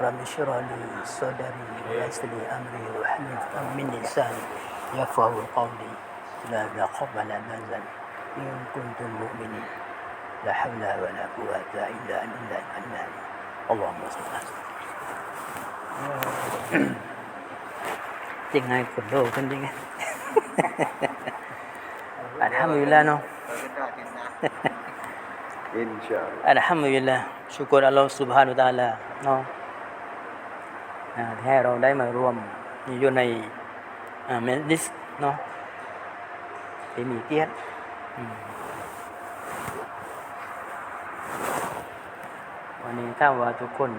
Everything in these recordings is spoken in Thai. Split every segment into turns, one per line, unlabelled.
رب اشرح لي صدري ويسر لي امري واحلل عقدة من لساني يفقه قولي لا تقبل بذل ان كنتم مؤمنين لا حول ولا قوة الا بالله العلي اللهم صل على سيدنا จริงไงคนโลกกันจริงไง อัลฮัมดุลิลลาห์เนาะ
อินชาอัลลอฮ์
อัลฮัมดุลิลลาห์ชุกรอัลลอฮ์ سبحانه และ تعالى เนาะอ่าที่ ให้เราได้มารวมอยู่ในเมลิสเนาะที่มีเกียรติวันนี้ถ้าว่าทุกคน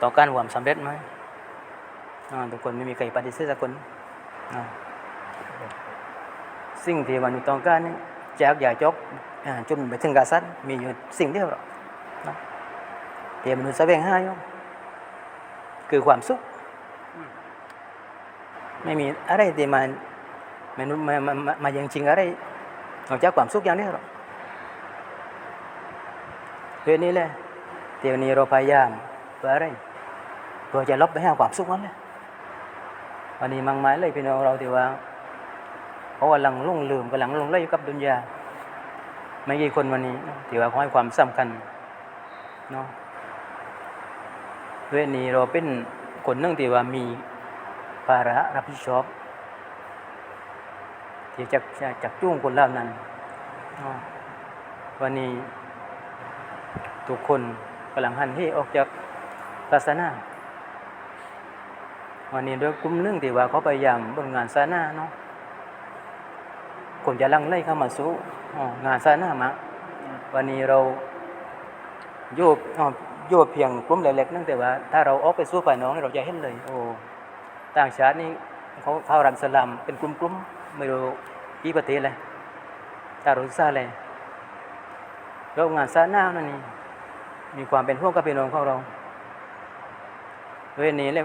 ต้อการความสำเร็จไหมทุกคนไม่มีใครปฏิเสธสักคนสิ่งที่มนุษย์ต้องการจากอย่าจบอ่าจนไปถึงกาสันมีอยู่สิ่งเดียวหรอกเนาะที่มนุษย์แสวงหาอยู่ คือความสุข ไม่มีอะไรที่มันมนุษย์มามามามายังจริงอะไรนอกจากความสุขอย่างเดียวหรอกเรื่องนี้แหละเดี๋ยวนี้เราพยายามเพื่ออะไรเพื่อจะลบไปหาความสุขนั้นแหละวันนี้มังไม้เลยพี่น้องเราที่ว่าเขากำลังลุ่งลืมกำลังลงไหลอยู่กับดุนยาไม่กี่คนวันนี้ที่ว่าเขาให้ความสำคัญเนาะ เรื่องนี้เราเป็นคนนึ่งที่ว่ามีภาระรับผิดชอบที่จะจะจับจูงคนเหล่านั้นวันนี้ทุกคนกำลังหันที่ออกจากศาสนาวันนี้ด้วยกลุ่มนึงที่ว่าเขาพยายามบนงานศาสนาเนาะคนจะลังไล่เข้ามาสู้งานศาสนามาวันนี้เราโยบ อ้อโยเพียงกลุ่มเล็กๆนั่นแต่ว่าถ้าเราออกไปสู้ฝ่ายน้อกนี่เราจะเห็นเลย โอ้ต่างชาตินี่เขาเข้ารับสลามเป็นกลุ่มๆไม่รู้กี่ประเทศเลยถ้ารู้ซาเลยแล้วงานซาหน้านั่นนี่มีความเป็นพวกกับพี่น้องของเราเวลนี้เลย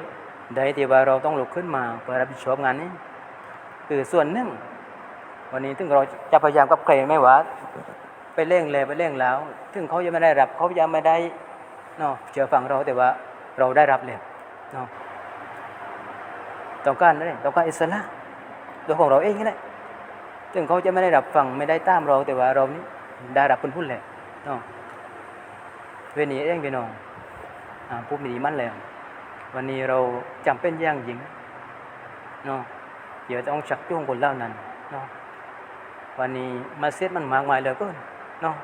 ใดที่ว่าเราต้องลุกขึ้นมาเพื่อรับผิดชอบงานนี้คือส่วนหนึ่ง วันนี้ถึงเราจะพยายามกับใครไม่ว่าไปเร่งเลยไปเร่งแล้ว ถึงเขายังไม่ได้รับเขายังไม่ได้ เนาะเชื่อฟังเราแต่ว่าเราได้รับแล้วเนาะต้องการอะไรต้องการอิสระตัวของเราเองนี่แหละถึงเขาจะไม่ได้รับฟังไม่ได้ตามเราแต่ว่าเรานี่ได้รับผลพุ่นแหละเนาะเวนี้เองพี่น้องอผู้มีดีมั่นแล้ววันนี้เราจำเป็นอย่างยิ่งเนาะเดี๋ยวต้องชักจูงคนเหล่านั้นเนาะวันนี้มาเสียดมันมากมายเหลือเกินเนาะ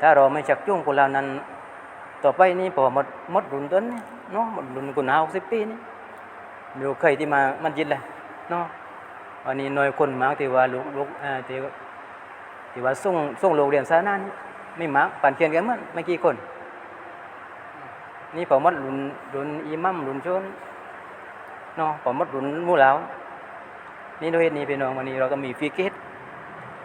ถ้าเราไม่ชักจูงคนเหล่านั้น ต่อไปนี่พอหมดหมดรุ่นต้นนี่เนาะหมดรุ่นคุณห้าหกสิบปีนี่มีใครที่มามันยินเลยเนาะวันนี้หน่อยคนมากที่ว่าลูกลูกอ่าที่ที่ว่าส่งส่งโรงเรียนสาธารณะนี่ไม่มากปั่นเขียนกันมันไม่กี่คน นี่ผมมัดรุ่นรุ่นอิมัมรุ่นชนเนาะผมมัดรุ่นมู่เหลานี่โดยเหตุนี้พี่น้องวันนี้เราก็มีฟีเกต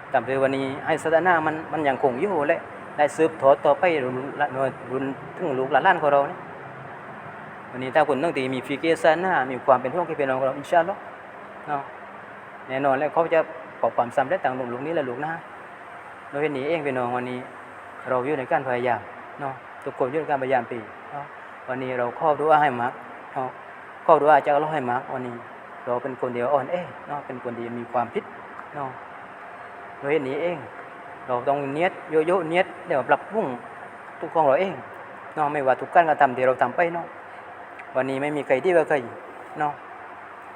แต่เพื่วันนี้ให้สถานะมันมันยังคงอยู่และ ได้สืบทอดต่อไปรุ่นละรุ่นถึงลูกหลานของเราเนี่ยวันนี้ถ้าคนตั้งตีมีฟิกเกซันนะมีความเป็นห่วงที่เป็นของเราอินชาอัลลอฮ์เนาะแน่นอนแล้วเขาจะปอบความสำเร็จต่างลูกนี้และลูกน้าโดยเหตุนี้เองเป็นน้องวันนี้ เราอยู่ในการพยายามเนาะทุกคนอยู่ในการพยายามปีเนาะวันนี้เราข้อบดูอาให้มากเนาะข้อบดูอาจากเราให้มากวันนี้ เราเป็นคนเดียวอ่อนเอ๊เนาะเป็นคนเดียวมีความผิดเนาะโดยเหตุนี้เอง เราต้องเนียดโยโย่เนียดเดี๋ยวปรับปรุงทุกของเราเองเนาะไม่ว่าทุกการกระทำที่เราทำไปเนาะวันนี้ไม่มีใครที่ว่าใครเนาะ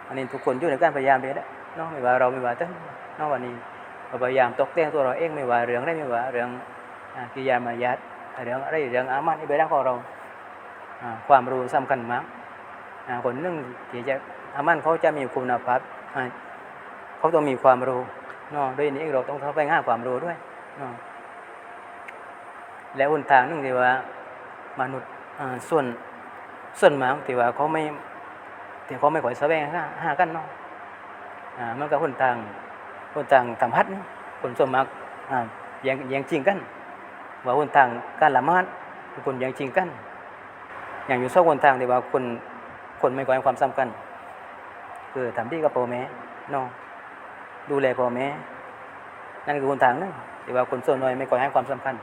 อันนี้ทุกคนอยู่ในการพยายามไปแล้วเนาะไม่ว่าเราไม่ว่าตั้งเนาะวันนี้เราพยายามตกแต่งตัวเราเองไม่ว่าเรื่องอะไรไม่ว่าเรื่องกิยามารยาทเรื่องอะไรเรื่องอามันอิบาดะของเราความรู้สำคัญมากคนหนึ่งที่จะอามันเขาจะมีคุณภาพเขาต้องมีความรู้เนาะด้วยนี้เราต้องเข้าไปง่าความรู้ด้วย และหนทางนึงที่ว่า มนุษย์ส่วนส่วนมากที่ว่าเขาไม่ที่เขาไม่ค่อยแสวงหาหากันเนาะอ่ามันก็คนต่างคนต่างทำฮัดนี่คนส่วนมากอ่าแย่งย่งจริงกัน ว่าคนต่างการละเมิดคนแย่งจริงกัน อย่างอยู่สองคนต่างที่ว่าคนคนไม่ค่อยความสำคัญคือทำดีกับพ่อแม่เนาะดูแลพ่อแม่ นั่นคือคนต่างหนึงที่ว่าคนส่วนน้อยไม่ค่อยให้ความสำคัญ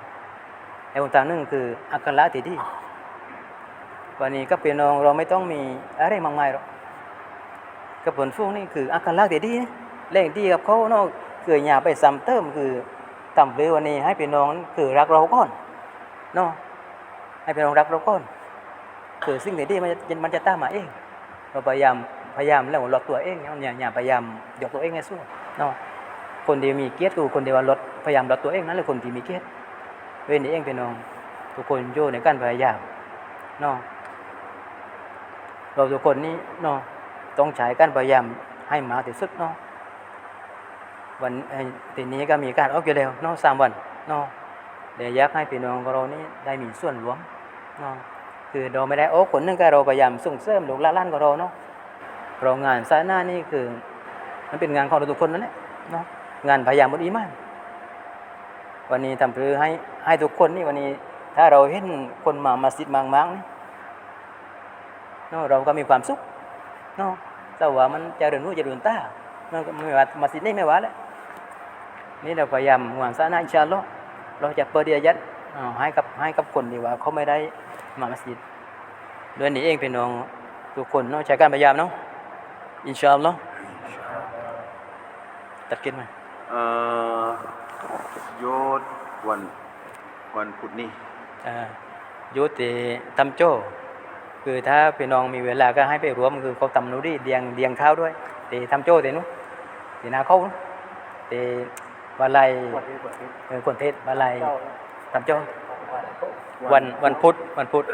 แต่คนต่างหนึงคืออัคระที่ดีวันนี้ก็พี่น้องเราไม่ต้องมีอะไรมากมายหรอกกับผลฟุ้งนี่คืออาการลักดีๆนะเล่งดีกับเขาเนาะคืออย่าไปซ้ำเติมคือต่ำเลยวันนี้ให้พี่น้องคือรักเราก่อนเนาะให้พี่น้องรักเราก่อนคือสิ่งดีมันจะมันจะตามมาเอง เราพยายามพยายามแล้วลดตัวเองเนี่ยอย่าอย่าพยายามยกตัวเองให้สู้เนาะ คนที่มีเกียรติคือคนที่ว่าลดพยายามลดตัวเองนั่นแหละคนที่มีเกียรติเว้นนี้เองพี่น้องทุกคนอยู่ในการพยายามเนาะเราทุกคนนี้เนาะต้องใช้การพยายามให้มากที่สุดเนาะวันทีนี้ก็มีการออกอยู่แล้วเนาะสามวันเนาะเดี๋ยวอยากให้พี่น้องของเรานี่ได้มีส่วนรวมเนาะคือเราไม่ได้โอ้คนหนึงก็เราพยายามส่งเสริมลูกหลานของเราเนาะเรางานสายหน้านี่คือ มันเป็นงานของเราทุกคนนั่นแหละเนาะ งานพยายามบดอีมาน วันนี้ทำเพื่อให้ให้ทุกคนนี่วันนี้ ถ้าเราเห็นคนมามัสยิดบางๆนี่เนาะเราก็มีความสุขเนาะแต่ว่ามันจะเดินรู้จะเดินตามันก็ไม่ว่ามัสยิดนี่ไม่ว่าแหละนี่เราพยายามหวังซะนะอินชาลอเราจะเปิดเดียยัดให้กับให้กับคนที่ว่าเขาไม่ได้มามัสยิดด้วยนี้เองเป็นน้องทุกคนเนาะใช้การพยายามเนาะอินชาอัลลอฮ์ตัดกินไหม
เอ่อยดวันวันพุธนี่
อ่ายุติทำโจ้คือถ้าพี่น้องมีเวลาก็ให้ไปรวมคือเขาทำนูนดิเดียงเดียงข้าวด้วยตีทำโจ้ตีนู้นตีนาเขานุตีวาไลเออคนเทศวาไลทำโจ้วันวันพุธวันพุธ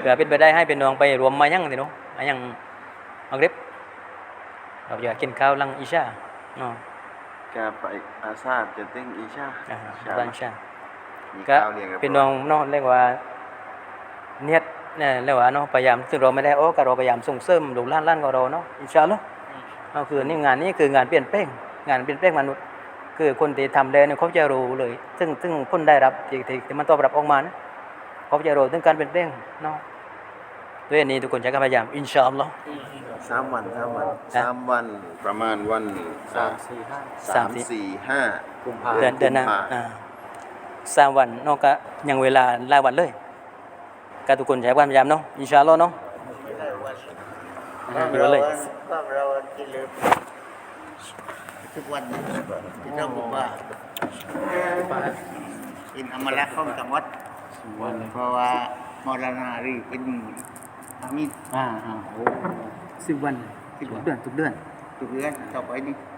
เผื่อเป็นไปได้ให้พี่น้องไปรวมมายังตีนู้นมายังมังกริบเราอยากกินข้าวลังอิชาเนาะ
แกไปอาซาจะติ้งอีชา
อ่า
ชา
หลังอิชา
มี
ก็
ข้าวเลี้ยงกับ
พี่น้องเนาะเรียกว่าเนียดเนี่ยเรียกว่าเนาะพยายามซึ่งเราไม่ได้โอ้ก็เราพยายามส่งเสริมลูกหล้านล้านของเราเนาะอินชาอัลลอฮ์ก็คือนี่งานนี้คืองานเปลี่ยนแปลงงานเปลี่ยนแปลงมนุษย์ คือคนที่ทำแล้วเนี่ยเขาจะรู้เลย ซึ่งซึ่งพ้นได้รับที่ที่ที่มันตอบรับออกมานะเขาจะรู้ถึงการเปลี่ยนแปลงเนาะด้วยอันนี้ทุกคนจะพยายามอินชาอัลลอฮ์
สามวันสามวัน
ฮะ
สามวันประมาณวัน
สามสี่ห้า
สามสี่ห้า
กุมภา
เดือนเดือนหน้า
กุมภ
อ่าสามวันเนาะก็ยังเวลาหลายวันเลยก็ทุกคนใช้ความพยายามเนาะอินชาอัลลอฮ์เนาะ
บ้าน
มี
เรา
รถเลย
บ้านเรากินเลยทุกวันที่เราบอกว่ากินอมละของจังหวัด
วันเลย
เพราะว่ามรณารีเป็นอามิตร
อ่าอ่า โอ้
สิบวัน ทุกเดือนทุกเดือน
ทุกเดือนต่อไปนี่
อ